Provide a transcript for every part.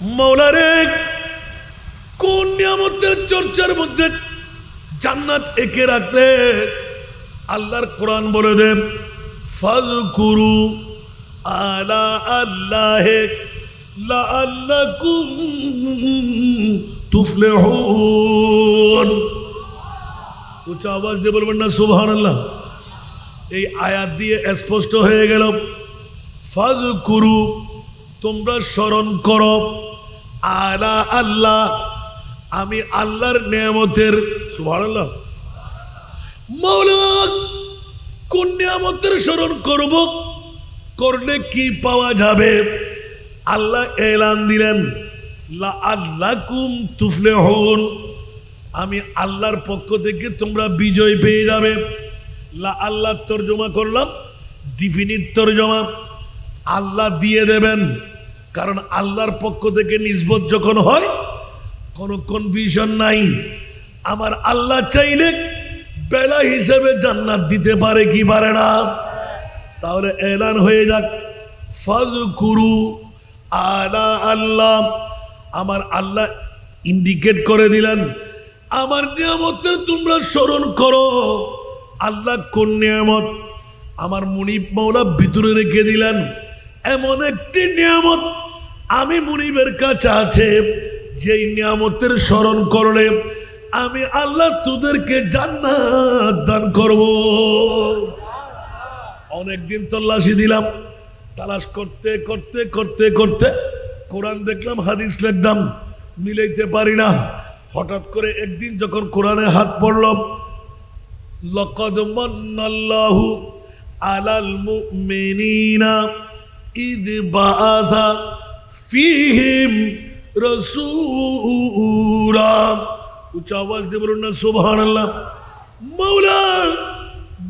মৌলারে কোন নিয়ামতের চর্চার মধ্যে জান্নাত একে রাখলে? আল্লাহর কোরআন বলে দেব ফাজকুরু আলা আল্লাহে লাআল্লাকুম তুফলিহুন। উচ্চ আওয়াজ দিয়ে বলবেন না, সুবহানাল্লাহ। এই আয়াত দিয়ে স্পষ্ট হয়ে গেল ফাজকুরু তোমরা স্মরণ করো। আলা আল্লাহ। আমি আল্লাহর নিয়ামতের, সুবহানাল্লাহ। মৌলা কোন নিয়ামতের স্মরণ করব? করলে কি পাওয়া যাবে? আল্লাহ এলান দিলেন, লা আল্লাকুম তুফলে হন আমি আল্লাহর পক্ষ থেকে তোমরা বিজয় পেয়ে যাবে। লা আল্লাহ তর্জমা করলাম ডিফিনিট তর্জমা। আল্লাহ দিয়ে দেবেন। কারণ আল্লাহর পক্ষ থেকে নিসবত যখন হয়, কোনো কনফিউশন নাই। আমার আল্লাহ চাইলে বেলা হিসেবে জান্নাত দিতে পারে কি পারে না? তাহলে এলান হয়ে যাক। ফাজ কুরু আলা আল্লাহ। আমার আল্লাহ ইন্ডিকেট করে দিলেন, আমার নিয়ামতের তোমরা স্মরণ করো। আল্লাহ কোন নিয়ামত? আমার মুনিব মৌলা ভিতরে রেখে দিলেন, এমন একটি নিয়ামত আমি মুনিবের কাছে আছে, যেই নিয়ামতের স্মরণ করলে আমি আল্লাহ তোদেরকে জান্নাত দান করব। অনেকদিন তল্লাশি দিলাম, তালাশ করতে করতে করতে করতে কোরআন দেখলাম হাদিস লিখলাম মিলাইতে পারি না। হঠাৎ করে একদিন যখন কোরআনে হাত পড়লাম লকদ মান্নাল্লাহু আলাল মুমিনিনা ইদ বাআথা ফীহিম রাসূলা উচ্চ আওয়াজ দিয়ে বলুন না, সুবহানাল্লাহ। মাওলা,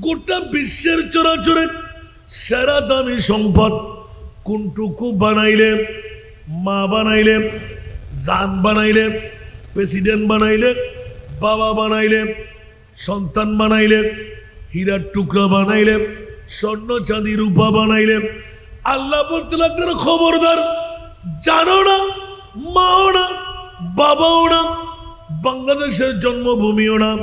গোটা বিশ্বের চরাচরে সেরা দামি সম্পদ কোনটুকু বানাইলে, মা বানাইলে, জান বানাইলে, প্রেসিডেন্ট বানাইলে, বাবা বানাইলে, সন্তান বানাইলে, হীরার টুকরা বানাইলে, স্বর্ণ চাঁদি রূপা বানাইলে, আল্লাহ বলতে লাগলেন খবরদার। জানো না মাও না বাবাও না বাংলাদেশের জন্মভূমিও না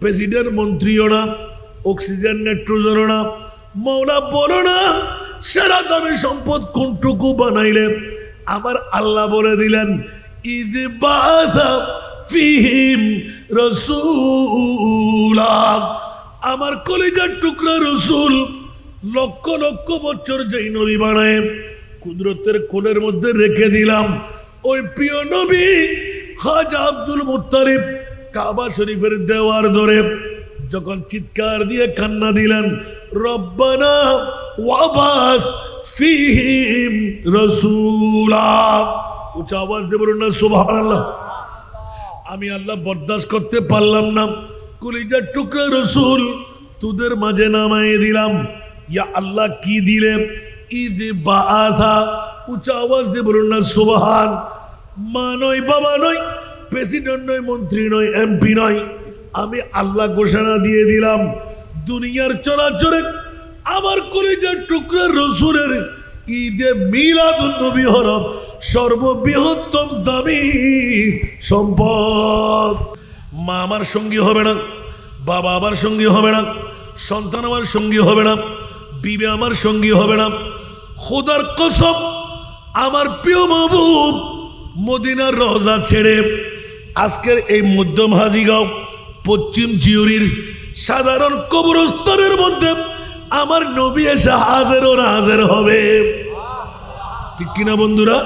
প্রেসিডেন্ট মন্ত্রীও না অক্সিজেন নাইট্রোজেনও না মৌলা বলো না সেরা দামি সম্পদ কোনটুকু বানাইলে আমার আল্লাহ বলে দিলেন ঈদ ফিহিম রসুলা। আমার কলিজার টুকরা রসুল লক্ষ লক্ষ বছর যেই নবী বানায় কুদরতের কোলের মধ্যে রেখে দিলাম। ওই প্রিয় নবী খাজা আব্দুল মুত্তালিব কাবা শরীফের দেওয়ার ধরে যখন চিৎকার দিয়ে কান্না দিলেন দিয়ে বলুন না আমি আল্লাহ বরদাস্ত করতে পারলাম না। কলিজার টুকরা রসুল, তোদের মাঝে নামাই দিলাম। ইয়া আল্লাহ কি দিলে? বা আধা উঁচা আওয়াজ দিয়ে বলুন না মা নয়, বাবা নয়, প্রেসিডেন্ট নয়, মন্ত্রী নয়, এমপি নয়। আমি আল্লাহ ঘোষণা দিয়ে দিলাম, দুনিয়ার চরাচরে আমার কলিজার টুকরা রসুলের ঈদে মিলাদুন নবী সর্ববৃহত্তম দামি সম্পদ। মা আমার সঙ্গী হবে না, বাবা আমার সঙ্গী হবে না, সন্তান আমার সঙ্গী হবে না, বিবে আমার সঙ্গী হবে না খোদার কসম, আমার প্রিয় মাহবুব, মদিনার রওজা ছেড়ে আজকের এই মধ্যম হাজিগাঁও পশ্চিম জিউরির সাধারণ কবরস্তরের মধ্যে আমার নবী এসে হাজের ও হাজের হবে। ঠিক কিনা বন্ধুরা?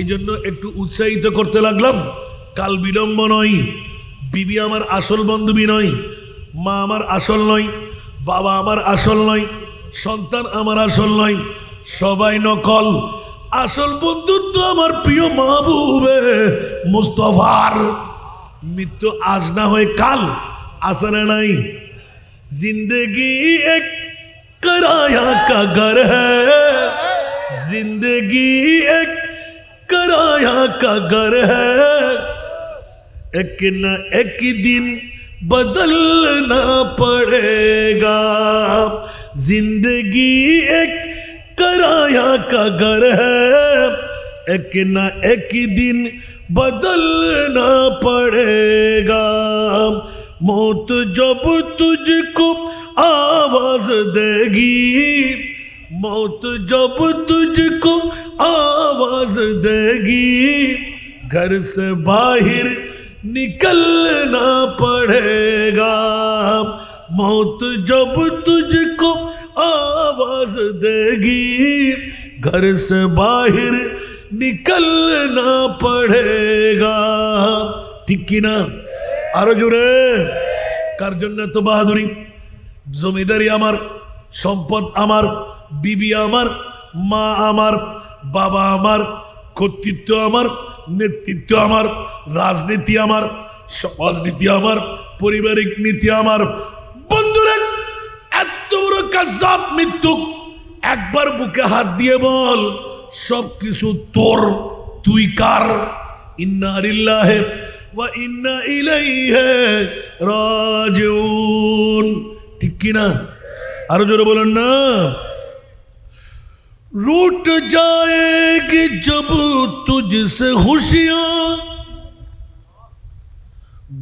এই জন্য একটু উৎসাহিত করতে লাগলাম। কাল বিলম্ব নয়, বিবি আমার আসল বান্ধবী নয়, মা আমার আসল নয়, বাবা আমার আসল নয়, সন্তান আমার আসল নয় সবাই নকল আসল বন্ধুত্ব আমার প্রিয় মাহবুবে মুস্তফার মৃত্যু আজ না হয় কাল আসরে নাই जिंदगी एक कराया का घर है जिंदगी एक कराया का घर है एक न एक दिन बदलना पड़ेगा जिंदगी एक سرایا کا گھر ہے۔ ایک نہ ایک دن بدلنا پڑے گا۔ موت جب تجھ کو آواز دے گی۔ موت جب تجھ کو آواز دے گی۔ گھر سے باہر نکلنا پڑے گا۔ موت جب تجھ کو आवाज देगी घर से बाहर निकलना पड़ेगा ঠিক কি না আরো জোরে কার জন্য তো বাহাদুরি জমিদারি আমার সম্পদ আমার বিবি আমার মা আমার বাবা আমার কর্তৃত্ব আমার নেতৃত্ব আমার রাজনীতি আমার সমাজনীতি আমার পারিবারিক নীতি আমার বন্ধুরা এত বড় কাজাব মৃত্যু একবার বুকে হাত দিয়ে বল সব কিছু তোর তুই কার ইন্না লিল্লাহি ওয়া ইন্না ইলাইহি রাজিউন ঠিক কি না আরো জোরে বলেন না रूठ जाएगी जब तुझसे खुशियां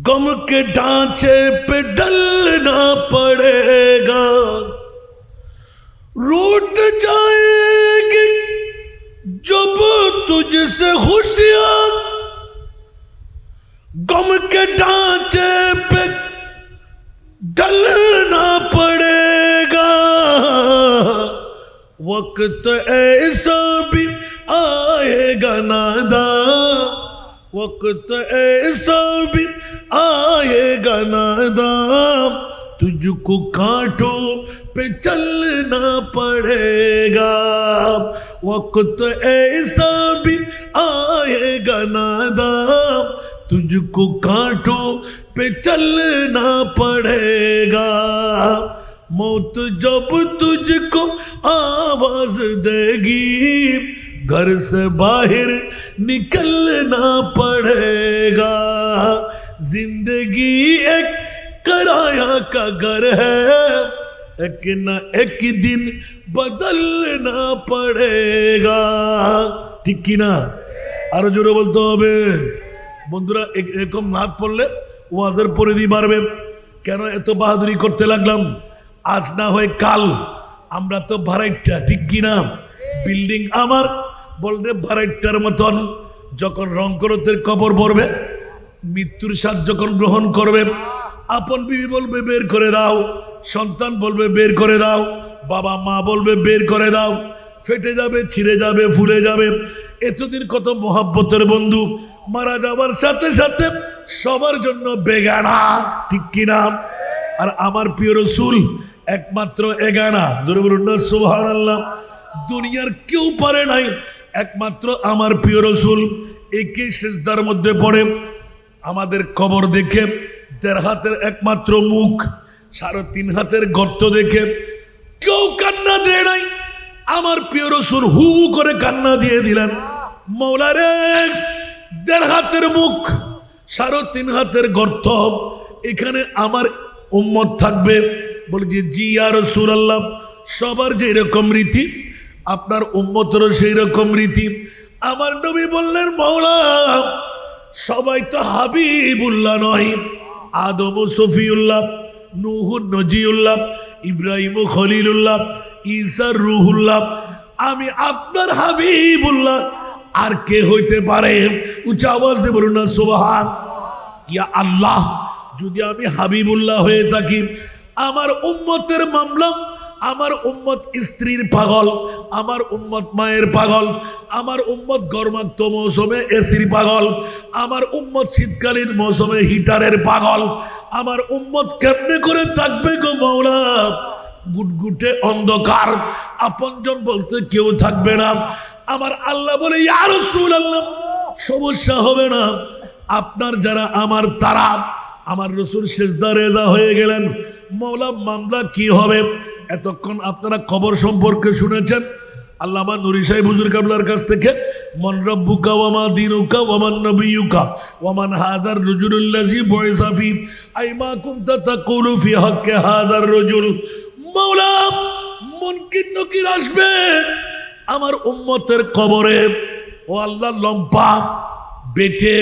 غم کے ڈھانچے پہ ڈلنا پڑے گا۔ روٹ جائے گی جب تجھ سے خوشیاں۔ غم کے ڈھانچے پہ ڈلنا پڑے گا۔ وقت ایسا بھی آئے گا نادا وقت ایسا بھی آئے گا نادام تجھ کو کانٹوں پہ چلنا پڑے گا وقت ایسا بھی آئے گا نادام تجھ کو کانٹوں پہ چلنا پڑے گا موت جب تجھ کو آواز دے گی، گھر سے باہر نکلنا پڑے گا जिंदगी एक कराया का घर है एक न एक दिन बदलना पड़ेगा ঠিক কি না আরো জোরে বলতে হবে বন্ধুরা এ- এরকম নাচ পড়লে ওয়াজের পরিধি বাড়বে কেন এত বাহাদুরি করতে লাগলাম আজ না হয় কাল আমরা তো ভাড়াইটা ঠিক কিনা বিল্ডিং আমার বলতে ভাড়াইটার মতন যখন রঙ্করতের কবর পড়বে মৃত্যুর স্বাদ যখন গ্রহণ করবে, আপন বিবি বলবে, বের করে দাও। সন্তান বলবে, বের করে দাও। বাবা, মা বলবে, বের করে দাও। ফেটে যাবে, ছিঁড়ে যাবে, ফুলে যাবে। এতদিন কত মহাব্বতের বন্ধু, মারা যাওয়ার সাথে সাথে সবার জন্য বেগানা, ঠিক কিনা আর আমার প্রিয় রসুল একমাত্র এগানা। সোহান আল্লাহ দুনিয়ার কেউ পারে নাই, একমাত্র আমার প্রিয় রসুল। একে শেষদার মধ্যে পড়ে আমাদের কবর দেখে দেড় হাতের একমাত্র মুখ, সাড়ে তিন হাতের গর্ত দেখে কেউ কান্না দেয় নাই। আমার প্রিয় রসুল হু করে কান্না দিয়ে দিলেন। মৌলারে দেড় হাতের মুখ, সাড়ে তিন হাতের গর্ত, এখানে আমার উম্মত থাকবে। বলছি জি আর রসুল আল্লাহ সবার যে রকম রীতি, আপনার উম্মতেরও সেই রকম রীতি। আমার নবী বললেন, মৌলা সবাই তো হাবিবুল্লাহ নয়। আদম সফিউল্লাহ, নুহু নজিউল্লাহ, ইব্রাহিম খলিলুল্লাহ ঈসার রুহুল্লাহ। আমি আপনার হাবিবুল্লাহ। আর কে হইতে পারে? উচ্চ আওয়াজ দিয়ে বলুন না, সোবাহান। ইয়া আল্লাহ, যদি আমি হাবিবুল্লাহ হয়ে থাকি, আমার উম্মতের মামলা আমার উম্মত স্ত্রীর পাগল, আমার উম্মত মায়ের পাগল, আমার উম্মত গরমাক্ত মৌসুমে এসির পাগল, আমার উম্মত শীতকালীন মৌসুমে হিটারের পাগল, আমার উম্মত কেমনে করে থাকবে গো মৌলা গুটগুটে অন্ধকার, আপনজন বলতে কেউ থাকবে না। আমার আল্লাহ বলে ইয়ার আল্লাহ সমস্যা হবে না। আপনার যারা আমার তারা, আমার রসুল শেষদা রেজা হয়ে গেলেন মৌলা মামলা কি হবে? এতক্ষণ আপনারা খবর সম্পর্কে শুনেছেন। আল্লামা নুরি সাহেব হুজুর কাবলার কাছ থেকে, মন রব্বুকা ওয়ামা দিনুকা ওয়ামান নবিয়ুকা ওয়ামান হাদার রুজুলুল্লাজি বয়সাফি আইমা কুনতা তাকুলু ফি হক্কে হাদার রজুল। মাওলা মুনকির নকির আসবে আমার উম্মতের কবরে। ও আল্লাহ লম্পা, বেটে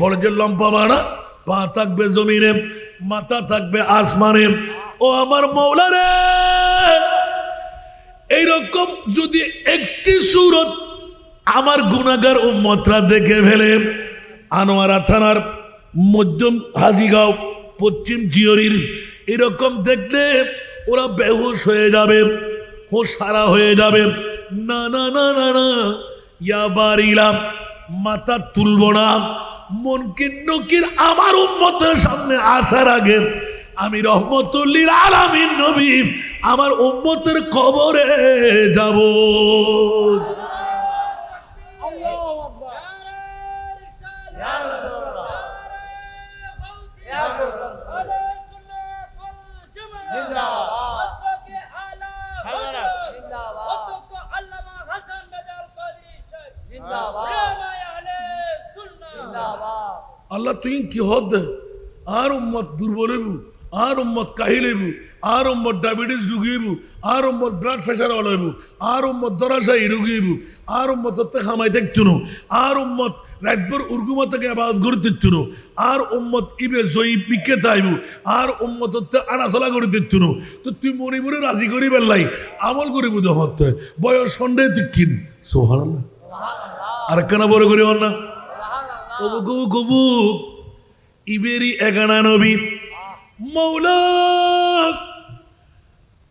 বলে যে লম্পা মানা পা থাকবে জমিনে, মাথা থাকবে আসমানে। ও আমার মৌলা রে এইরকম যদি একটি সুরত আমার গুণাগার ও মত্রা দেখে ফেলে, আনোয়ারা থানার মধ্যম হাজিগাঁও, পশ্চিম জিয়রির এরকম দেখলে ওরা বেহুশ হয়ে যাবে ও সারা হয়ে যাবে। না না না না না, ইয়া বাড়িলাম মাথা তুলব না। মনকির নকির আমার উম্মতের সামনে আসার আগে আমি রহমতুল্লির আলামিন নবী, আমার উম্মতের কবরে যাব। আল্লাহ তুই কি হদ? আর উম্মত দুর্বল হইবু, আর উম্মত কাহিল হইবু, আর উম্মত ডায়াবেটিস রুগী হইবু, আর উম্মত ব্লাড প্রেশার ওয়ালা হইবু, আর উম্মত দরাশাই রুগী হইবু, আর উম্মত হতে খামাই দেখতুনো, আর উম্মত রাতভর উর্গুমা থেকে আবাদ করে দিতুনো আর উম্মত ইবে জয়ী পিকে তাইবু আর উম্মত হতে আনাচলা করে দিতুনো তো তুই মনে মনে রাজি করি বেলাই আমল করিবু হতে, বয়স সন্দেহ তিক্ষিন সোহান আর কেন বড় করি না? কবু ইবেরি এগানা নবী। মৌলা।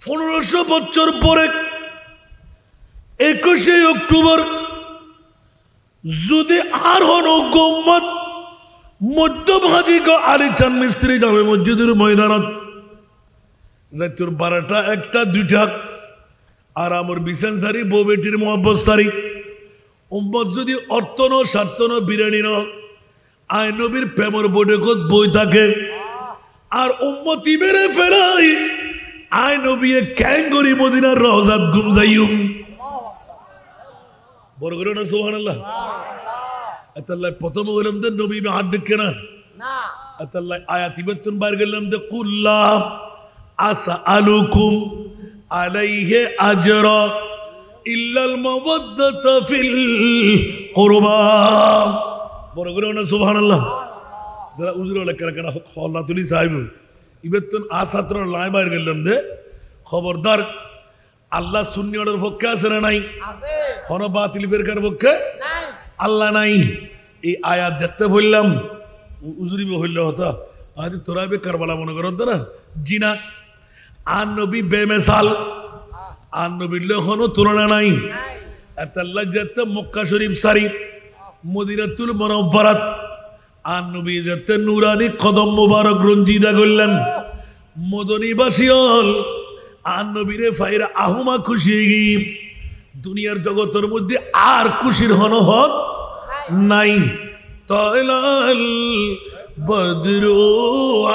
পনেরোশো বছর পরে, একুশে অক্টোবর, যদি আর হন গম্মত মধ্যভাগী আলী চান মিস্ত্রি যাবে মসজিদের ময়দানত। রাত্র বারোটা, একটা, দুইটা, আর আমার বিশান সারি বউ বেটির মোহাম্মদ সারি যদি অর্থ ন স্বার্থ ন বিরিয়ানি ন আয় নবীর প্রেমর বোর্ডে কত বই থাকে। আর উম্মতি মেরে ফেলাই। আয় নবী ক্যাঙ্গরি মদিনার রহজাত গুম যাইম বড় করে না সোহান আল্লাহ আতাল্লাহ প্রথম হলাম তো নবী হাত দেখে না। আতাল্লাহ আয়াত ইবাতুন বার গেলাম তো কুল্লাম আসা আলুকুম আলাইহে আজরা ইল্লাল মাওয়াদ্দাতা ফিল কুরবা। বড় করে না সুবহানাল্লাহ। যারা উজুর লেখা কেনা খল্লা তুলি সাহেব আসাত্র লাই বাইর গেলাম দে। খবরদার আল্লাহ শূন্যর পক্ষে আছে না নাই? হন বাতিল ফেরকার পক্ষে? আল্লাহ নাই। এই আয়াত যেতে বললাম উজুরি হইল হতা। আজ তোরা বে কারবালা মনে করত না? জিনা। আর নবী বেমেসাল। আর নবীর এখনও তুলনা নাই। এতাল্লাহ যেতে মক্কা শরীফ সারি। মদিনাতুল মনব্বরাত আর নবী যেতে নুরানি কদম মুবারক রঞ্জিদা করলেন। মদনীবাসী হল আর নবীরে ফাইরা আহমা খুশি দুনিয়ার জগতের মধ্যে আর খুশির হন হক নাই। তলাল বদরু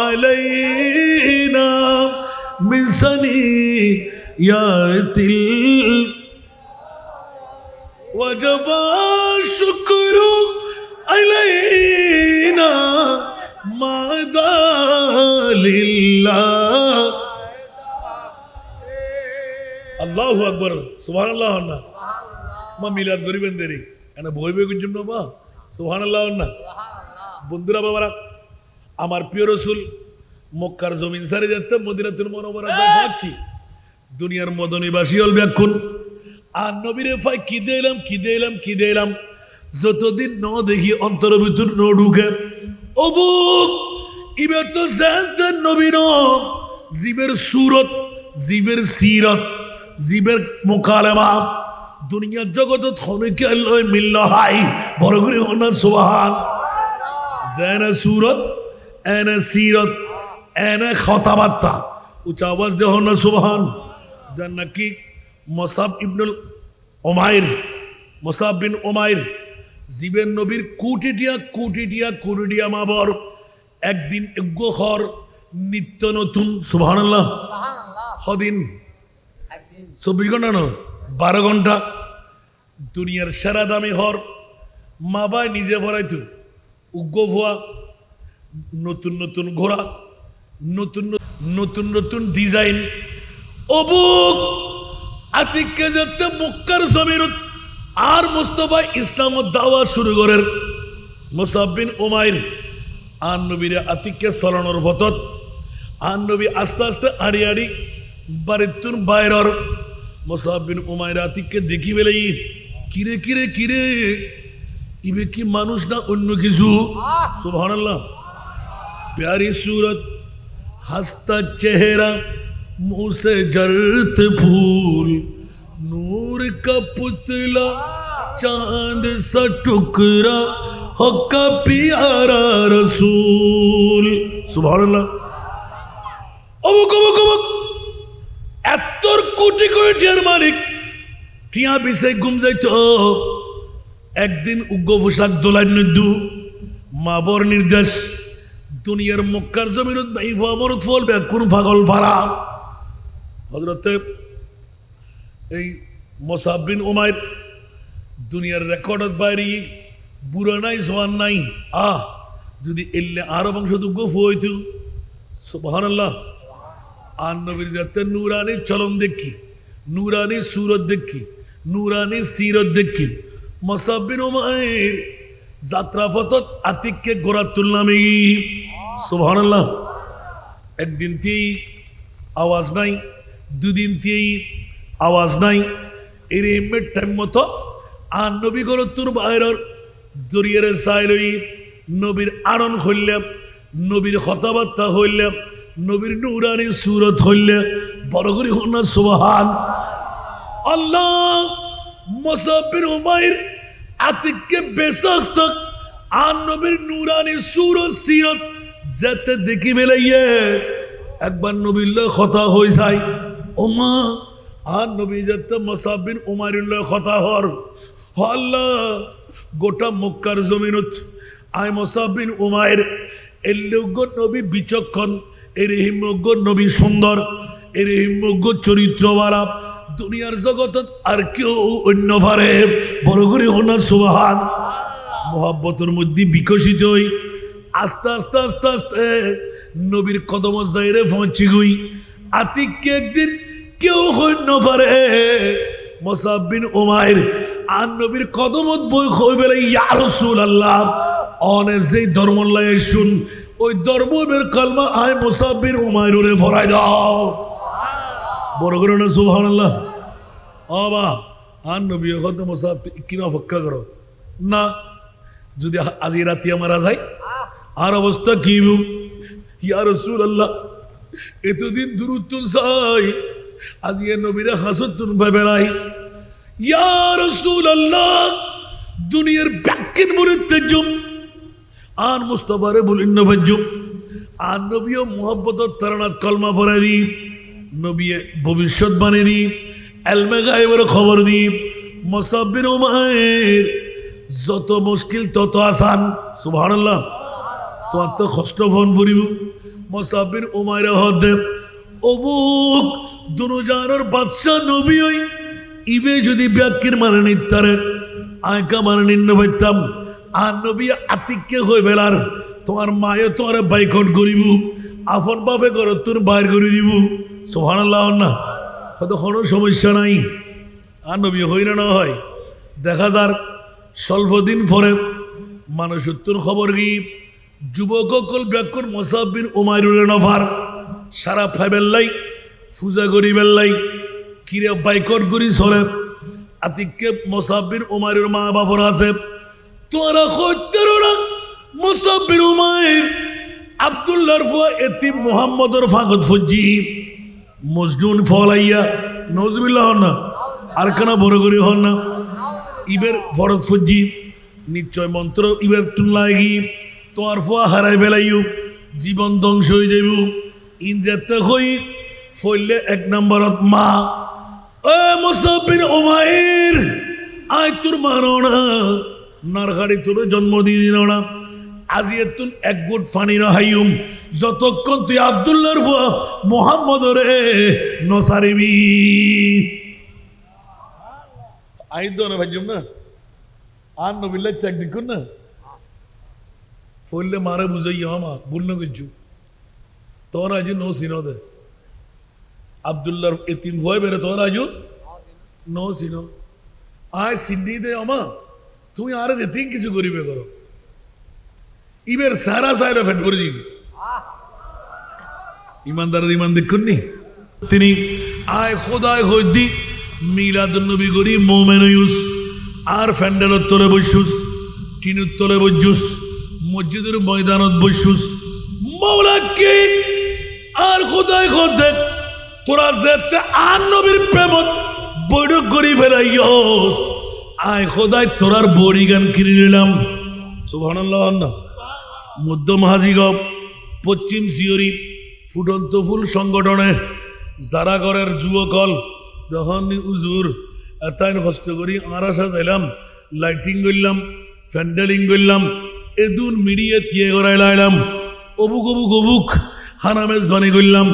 আলাইনা মিসনি ইয়াতিল وجب الشكر علينا ما لله আল্লাহু আকবর সুবহান আল্লাহ না মা মিলাদ করিবেন দেরি এনে বই বই গুঞ্জুম না মা সুবহান আল্লাহ না বন্ধুরা বাবারা আমার প্রিয় রসুল মক্কার জমিন সারে যেতে মদিনাতুল মনোবরা পাচ্ছি দুনিয়ার মদনীবাসী হল ব্যাকুণ আর নবীরে ভাই কি দিলাম কি দিলাম কি দিলাম? যতদিন ন দেখি অন্তর ভিতর ন ঢুকে অবুক ইবে তো জানতেন নবীন জীবের সুরত, জীবের সিরত, জীবের মোকালেমা দুনিয়ার জগত থনকে আল্লাহ মিল্ল হাই, বড় করে হনা সুবহান। জেনে সুরত, এনে সিরত, এনে কথাবার্তা উচ্চ আওয়াজ দেহ না, সুবহান। যার নাকি মসাব ইবনুল ওমাইর মসাব বিন ওমাইর জীবের নবীর কুটিটিয়া কুটিটিয়া কুটিটিয়া মাবর একদিন খর নিত্য নতুন সুবহানাল্লাহ। সদিন চব্বিশ ঘণ্টা ন? বারো ঘণ্টা। দুনিয়ার সেরা দামি হর মা বাই নিজে ভরাইতো। উগ্র ভুয়া নতুন নতুন ঘোড়া নতুন নতুন নতুন ডিজাইন অবুক আতিককে যেতে মুক্কার জমিরুত আর মুস্তফা ইসলাম দাওয়া শুরু করেন। মুসাববিন উমাইর আর নবীর আতিককে চলানোর ভতত আর নবী আস্তে আস্তে আড়ি আড়ি বাড়িতুন বাইরর। মুসাববিন উমাইর আতিককে দেখি বেলেই, কিরে কিরে কিরে? ইবে কি মানুষ না অন্য কিছু? সুবহানাল্লাহ। প্যারি সুরত হাস্তা চেহারা मुंह से जरत फूल नूर का पुतला चांद सा टुकड़ा हक्का प्यारा रसूल सुबह অবুক অবুক অবুক এত্তর কোটি কোটি টিয়ার মালিক টিয়া বিষয় গুম যাইতো একদিন উগ্র পোশাক দোলাই নদু মাবর নির্দেশ দুনিয়ার মক্কার জমিনত এই ফমরত ফলবে কোন পাগল ভাড়া হজরতে এই মোসাবিন ওমায়ের দুনিয়ার রেকর্ডত বাইরে বুড়া নাই সোয়ান নাই। আহ, যদি এলে আরও বংশ দুগ্গ হইতু। সুবহানাল্লাহ। আর নবীর যাতে নুরানি চলন দেখি, নুরানি সুরত দেখি, নুরানি সিরত দেখি। মসাবিন ওমায়ের যাত্রা পথত আতিককে গোড়া তুলনামে সুবহানাল্লাহ। একদিন তেই আওয়াজ নাই? দুদিন তেই আওয়াজ নাই। এর এমের টাইম মতো। আর নবী গর তোর বাইরের দরিয়ারে চাই লই নবীর আনন হইলাম নবীর কথাবার্তা হইলাম নবীর নুরানি সুরত হইলে, বড় করে হন না, সুবহান। আল্লাহ মুসাফির উমাইর আতিককে বেসক্ত আর নবীর নুরানি সুরত সিরত যেতে দেখি বেলাইয়ে একবার নবীর কথা হই যায় ওমা, আর নবী যেতে মুসাফির উমাইর লয় কথা হর। হ আল্লাহ গোটা মক্কার জমিনত আই মুসাফির উমাইর এল্লোগ্য নবী বিচক্ষণ এর হিমজ্ঞ নবী সুন্দর এর হিমজ্ঞ চরিত্রওয়ালা। দুনিয়ার জগতত আর কেউ অন্য পারে বড় করে হনার সুবাহান। মোহাব্বতের মধ্যে বিকশিত হই। আস্তে আস্তে আস্তে আস্তে নবীর কদম দায়রে পৌঁছি গই। আতিককে একদিন কেউ হইন্য পারে। মোসাব্বিন ওমায়ের আর নবীর কদমত বই হই বেলে ইয়া রসুল আল্লাহ অনের যেই ধর্ম লাগে শুন ওই ধর্মের কলমা আয় মোসাব্বিন ওমায়ের ওরে ভরাই দাও। বড় করে না সুবহান আল্লাহ অবা আর নবী হতে মোসাব কিনা অপেক্ষা করো। না যদি আজি রাতি মারা যায় আর অবস্থা কি ইয়া রসুল আল্লাহ এতদিন দূরত্ব চাই আজি এ নবীরা হাসতুন বেড়াই ইয়া রসুল আল্লাহ দুনিয়ার ব্যাকের মরিতে জম আর মুস্তফারে বলিন নবাজ্য আর নবীও মোহাম্মত তারানাথ কলমা পড়াই দিই। নবী ভবিষ্যৎ বানিয়ে দিই। এলমে গায়েবের খবর দিই। মোসাব্বিন মায়ের যত মুশকিল তত আসান। সুবহানাল্লাহ। তোমার তো কষ্ট ফোন করিব মোসাব্বিন উমায়ের হদে অবুক দুনুজানোর বাদশাহ নবী ওই ইবে যদি ব্যাকির মানে নিতারে আয়কা মানে নিন্ন পাইতাম আর নবী আতিককে হয়ে বেলার, তোমার মায়ে তোমার বাইকট করিব আফন বাপে করো তোর বাইর করে দিব। সোহান না, হয়তো কোনো সমস্যা নাই। আর নবী হইলে না হয়। দেখা যার, স্বল্প দিন পরে মানুষ উত্তর খবর কি, যুবক অকল ব্যাকুর মোসাব্বিন উমায়রুল নফার, সারা ফাইবেল্লাই পূজা করি বেল্লাই। কিরে বাইকট করি চলে। আতিককে মোসাব্বিন উমায়ুর মা বাবর আছে। তোরা সত্যের না মোসাব্বিন উমায়ের আবদুল্লার ফুয়া এতি মোহাম্মদর ফাগত ফজ্জি মজনুন ফলাইয়া নজবিল্লাহ হন না, আর কানা বড় করি হন না। ইবের ফরত ফজ্জি নিশ্চয় মন্ত্র ইবের তুলনায় গি তোমার ফুয়া হারাই ফেলাইও জীবন ধ্বংস হয়ে যাইব। ইন্দ্রাতে হই ফইলে এক নম্বরত মা, এ মুসাফির ওমাইর আয় তোর মানো না নারগাড়ি তোর জন্ম দিয়ে দিল না। আজি এতুন এক গুট ফানি হাইম যতক্ষণ তুই আবদুল্লাহর ফুয়া মোহাম্মদ রে নসারিবি। আই দো না ভাইজুম না। আর নবিল্লা চেক দেখুন না। ফইলে মারে বুঝাই আমা ভুল না কিছু। তোর আজ নো সিনো দে আবদুল্লাহর এতিম ভয় বেড়ে তোর আজ নো সিনো আয় দে আমা তুমি আরে যেতে কিছু করিবে করো ইবের সারা সাইড ফেট করে যাবি ইমানদারের ইমান দেখুন নি তিনি আয় খোদায় হইদি মিলাদুন্নবী মোমেন ইউস আর ফ্যান্ডেলের তলে বসুস টিনের তলে বসুস মসজিদের ময়দানত বসুস মৌলা কে আর খোদায় খোদে তোরা যেতে আর নবীর প্রেমত বৈঠক করি ফেলাইয়স। আয় খোদায়, তোরার বড়ি গান কিনে নিলাম। সুবহানাল্লাহ, আল্লাহ। মধ্যম হাজিগব পশ্চিম সিওরি ফুটন্ত ফুল সংগঠনে জারাগরের যুবকল যখন উজুর, এতাইন কষ্ট করি আরা সাজাইলাম, লাইটিং করলাম ফ্যান্ডেলিং করলাম, এদুন মিডিয়ে তিয়ে করাই লাইলাম অবুক অবুক অবুক হানামেজ বানি করলাম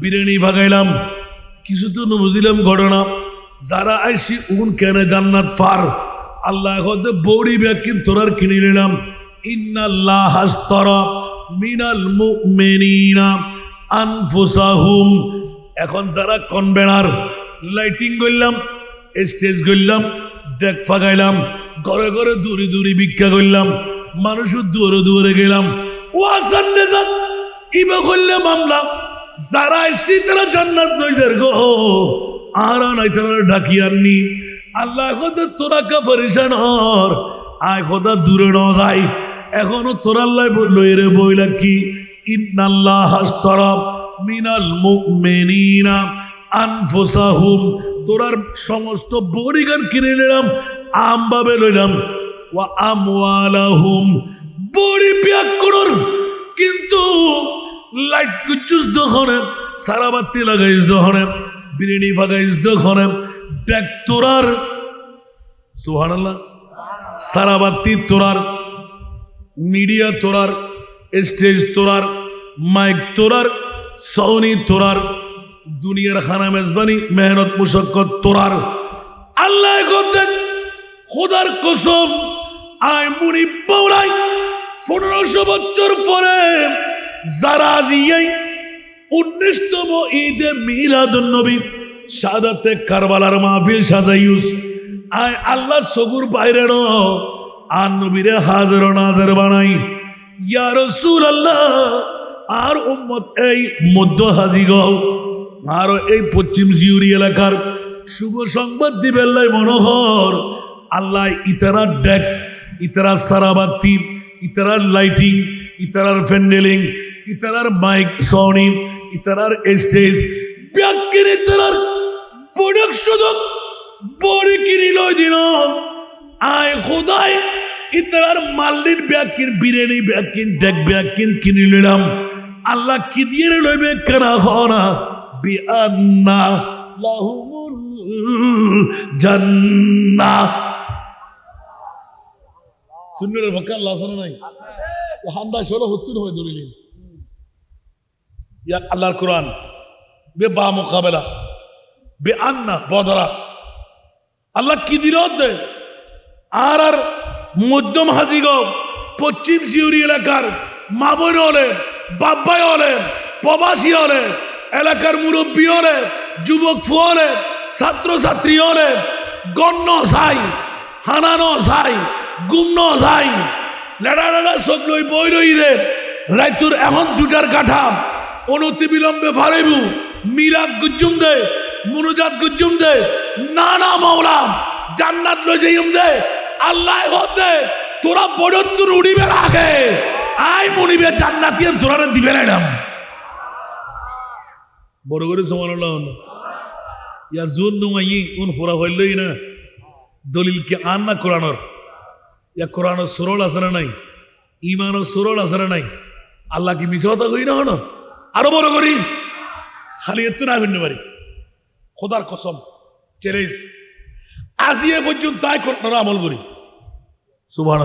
বিরিয়ানি ভাগাইলাম, কিছু তো বুঝিলাম ঘটনা। যারা আইসি উন কেনে জান্নাত ফার। আল্লাহ এখন বৌড়ি ব্যাকিন তোরার কিনে নিলাম। ইন্নাল্লাহ হাস্তরা মিনাল মুমিনিনা আনফুসাহুম। এখন যারা কনভেনার, লাইটিং করলাম স্টেজ করলাম ডেক ফাগাইলাম, ঘরে ঘরে দূরে দূরে ভিক্ষা করলাম মানুষের দুয়ারে দুয়ারে গেলাম। ওয়াসান ইবা করলে মামলা। যারা এসে তারা জান্নাত নইজার গো। আর নাই তারা ডাকি আননি আল্লাহ তোরা কা হর? আয় খোদা, দূরে ন যাই এখনও তোর আল্লাহ বলল, এরে বইলা কি? সমস্ত বড়িগান কিনে নিলাম, আম ভাবে লইলাম। ওয়া আমওয়ালাহুম। বড়ি করুন। কিন্তু লাইট গুচ্ছুস দোকানে সারা বাতি লাগাইস দোকানে বিরিয়ানি ফাগাইস দোকানে দেখ তোরার, সুবহানাল্লাহ, সারা বাতি তোরার, মিডিয়া তোরার, স্টেজ তোরার, মাইক তোরার সৌনি তোরার, দুনিয়ার খানা মেজবানি, মেহনত মুশক্কত তোরার। আল্লাহ করতেন খোদার কসম, আয় মুনি বৌলাই পনেরোশো বছর পরে যারা আজিয়াই উনিশতম ঈদে মিলাদুন নবী সাদাতে কারবালার মাহফিল সাজাইউস আয় আল্লাহ সগুর বাইরে আর নবীরে হাজার নাজার বানাই। ইয়া রসুল আল্লাহ আর উম্মত এই মধ্য হাজিগ আর এই পশ্চিম জিউরি এলাকার শুভ সংবাদ দিবেল্লাই মনোহর। আল্লাহ ইতারার ডেক ইতারার সারাবাতি ইতারার লাইটিং, ইতারার ফ্যান্ডেলিং ইতারার মাইক সাউন্ডিং ইতারার স্টেজ ব্যাকির ইতারার বড়ক সুযোগ, বড়ি কিনি লই দিন। আয় খোদায় ইতারার মাল্লির ব্যাকিন বিরিয়ানি ব্যাকিন ডেক ব্যাকিন কিনি নিলাম আল্লাহ কি দিয়ে লইবে কেনা হনা বিআন্না লাহুমুল জান্নাহ সুন্নের ভক্কা আল্লাহ সানা নাই। হান্দা ষোলো হত্তর হয়ে ধরিলেন ইয়া আল্লাহর কোরআন। বে বা মোকাবেলা, বে আন্না বদরা। আল্লাহ কি দিল দে আর আর মধ্যম হাজিগ পশ্চিম সিউরি এলাকার মা বোন হলে বাব্বাই হলে, প্রবাসী হলে, এলাকার মুরব্বী হলে, যুবক ফুয়লে ছাত্র ছাত্রী হলে, গণ্য সাই হানানো সাই গুমন সাই লেডা লেডা সব লই বই রই দে রাইতুর এখন দুটার কাঠা অনতি বিলম্বে ফারেবু মিরাত গুজ্জুম দে, মুনুজাত গুজ্জুম দে না না মাওলা, জান্নাত লই যাইম দে, আল্লাহ হতে তোরা বড়ত্তর উড়িবে আগে। আই মনিবে জান্নাত দিয়ে তোরা দিবে নাইলাম বড় করে সমান ইয়া জোন নুমাই, উন ফোরা হইলই না। দলিল কে আন না কোরআনর? ইয়া কোরআন সুরল আসরে নাই? ইমান সুরল আসরে নাই? আল্লাহ কি মিছ করি না হন? আরও বড় করি। খালি এত না ভিন্ন পারি খোদার কসম চ্যালেঞ্জ আজিয়ে পর্যন্ত তাই আপনারা আমল করি। সুবাহ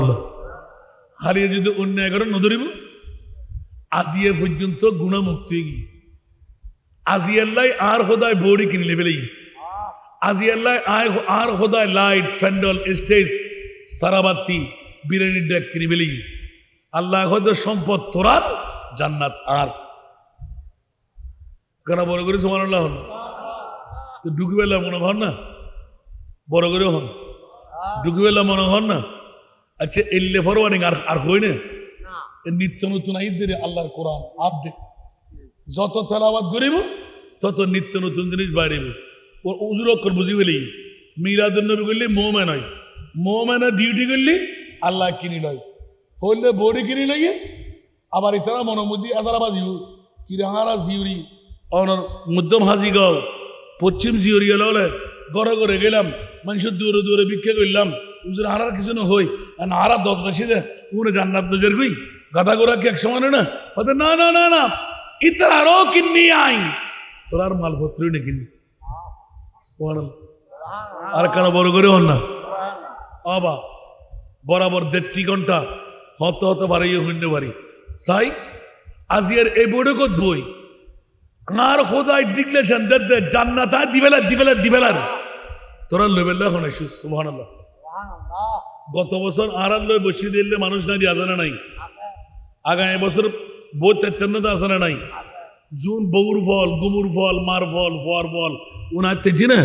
হারিয়ে যদি অন্যায় করে নধরিব। আজিয়ে পর্যন্ত গুণামুক্তি গিয়ে আজি আর হোদায় বড়ি কিনে লেবেলেই আজি আর হোদায় লাইট, স্যান্ডল, স্টেজ, সারাবাতি, বিরিয়ানির ডেক কিনে বেলেই। আল্লাহ হয়তো সম্পদ তোরার, জান্নাত আর কেন বড় করে সমান আল্লাহ হন? তো ঢুকবে মনে হন না? বড় করে হন। ঢুকিবেলা মনে হন না? আচ্ছা এল্লে ফরওয়ার্ডিং আর আর হই না? নিত্য নতুন আইদের আল্লাহর কোরআন আপডেট যত তেলাবাদ করিব তত নিত্য নতুন জিনিস বাড়িব। ও উজুর অক্ষর বুঝি বলি? মিলাদুল নবী করলে মোমেন হয়। মোমেনা ডিউটি করলে আল্লাহ কিনি লয়। ফলে বড়ি কিনি লইয়ে আবার ইতারা মনোমুদি এতারা বাজিব কিরাহারা জিউরি? অনর মধ্যম হাজি গাও পশ্চিম জিউরি গেলে হলে গড়ে গড়ে গেলাম, মানুষের দূরে দূরে ভিক্ষা করলাম, উজুর হারার কিছু না হই। আর হারা দশ বেশি দে উনি জান্নাত নজর কই গাদা গোড়া কি এক সময় না? বলতে না না না না ইতারারও কিন্নি আই। তোর আর মালপত্রই না কিনি আর কেন বড় করে হন না? আবা, বরাবর দেড়টি ঘণ্টা হত হত বাড়াইয়ে হইতে পারি সাই, আজিয়ার এই বড় কত বই আর খোদাই ডিক্লেশন দে জান্নাত দিবেলা দিবেলা দিবেলার তোরা লেবেল এখন আইসিস সুবহানাল্লাহ। গত বছর আর লয় বসিয়ে দিলে মানুষ নাই আজানা নাই। আগামী বছর বই তেত্তান্ন আসানা নাই। জুন বউর ফল গুমুর ফল মার ফল ফর ফল উনার তেজি না।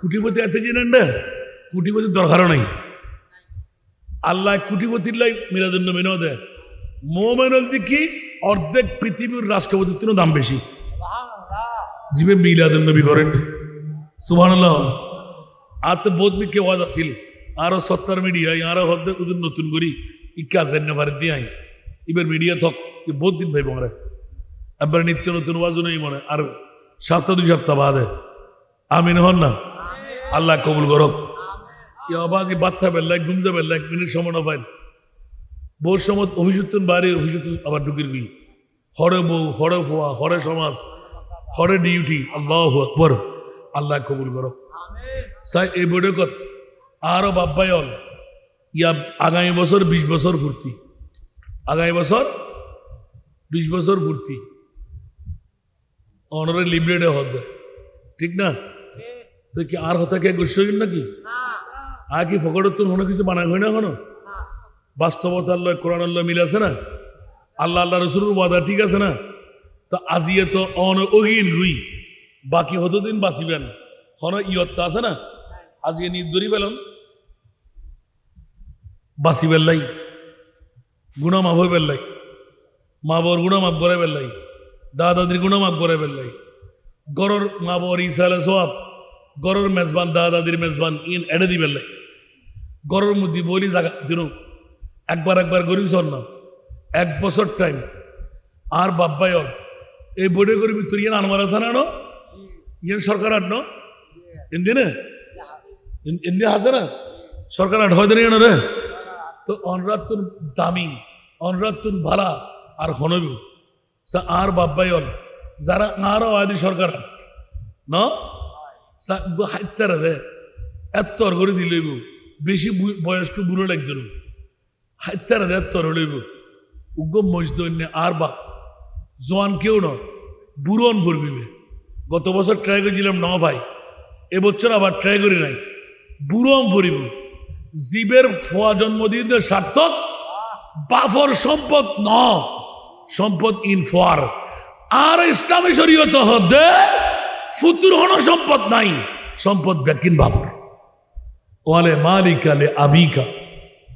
কুটিপতি এত জিনেন না? কুটিপতির দরকারও নাই। আল্লাহ কুটিপতির লাই মিরাদুন্ন মেনেও দেয়। মোমেনল দিকে অর্ধেক পৃথিবীর রাষ্ট্রপতির দাম বেশি। জিবে মিলাদুল নবী করেন। সুবহানাল্লাহ। আর তো বহুত বিকে ওয়াজ আছিল। আরও সত্তর মিডিয়া আরও হদ্দে কুদিন নতুন করি ইকা জেন পারে দিয়ে এবার মিডিয়া থক বহুত দিন ভাই মরে। একবার নিত্য নতুন ওয়াজও নেই মনে আর সপ্তাহ দুই সপ্তাহ বাদে। আমিন হন না? আল্লাহ কবুল করক। ই আবাজি বাচ্চা বেল্লা ঘুমতে বেল্লা এক মিনিট সময় না পাইল বউর সময় অভিযুক্ত বাড়ি অভিযুক্ত আবার ঢুকির গই হরে বউ হরে ফোয়া হরে সমাজ। হরে ডিউটি আল্লাহ আকবর। আল্লাহ কবুল করক সাই এই বৈঠকত আরও বাব্বাই হল। ইয়া আগামী বছর বিশ বছর ফুর্তি। আগামী বছর বিশ বছর ফুর্তি। অনরে লিমিটেডে হবে ঠিক না? তো কি আর হতা কে গুসইন নাকি? আর কি ফকরের তো কোনো কিছু বানাই হয় না এখনও? বাস্তবতার লয় কোরআনের লয় মিল আছে না? আল্লাহ আল্লাহ রসুলের ওয়াদা ঠিক আছে না? তো আজিয়ে তো অন অগিন রুই বাকি হতো দিন বাঁচিবেন। হন ইয়ত্তা আছে না? আজিয়ে নিজ ধরি পেলাম। বাঁচি বেল্লাই গুণা মাফ হয়ে বেল্লাই মা বর গুণা মাফ করে বেল্লাই দাদাদির গুণা মাফ করে বেল্লাই গরর মা বর ইসালে সোয়াব গরর মেজবান দাদাদির মেজবান, ইন এড়ে দি বেল্লাই গরর মধ্যে বলি জাগা দিন একবার একবার গরিব সর না। এক বছর টাইম আর বাব্বাই আনমারা থানা নো ইয়ান সরকার আট নো? ইন্দিনে ইন্দিয়া হাসে না? সরকার আট হয় দেন রে? তো অনরাতুন দামি অনরাতুন ভালা আর হনবি। আর বাব্বাই অল যারা আরও আদি সরকার ন? সা হাইতারা দে এত করে দিলইব বেশি বয়স্ক বুড়ো লাগছিল হাইতারা দে এত লইব উগ্গম মজদৈন্য আর বাপ। জোয়ান কেউ ন বুড়ন ভরবিবে। গত বছর ট্রাই করেছিলাম ন ভাই, এবছর আবার ট্রাই করি নাই। বুড়ম ভরিব। জীবের ফোয়া জন্মদিনের সার্থক, বাফর সম্পদ ন সম্পদ ইন ফোয়ার আর ইসলামী শরীয়ত হদে ফুতুর হন সম্পদ নাই, সম্পদ ব্যাকিন বাফর। ওয়ালে মালিকালে আবিকা।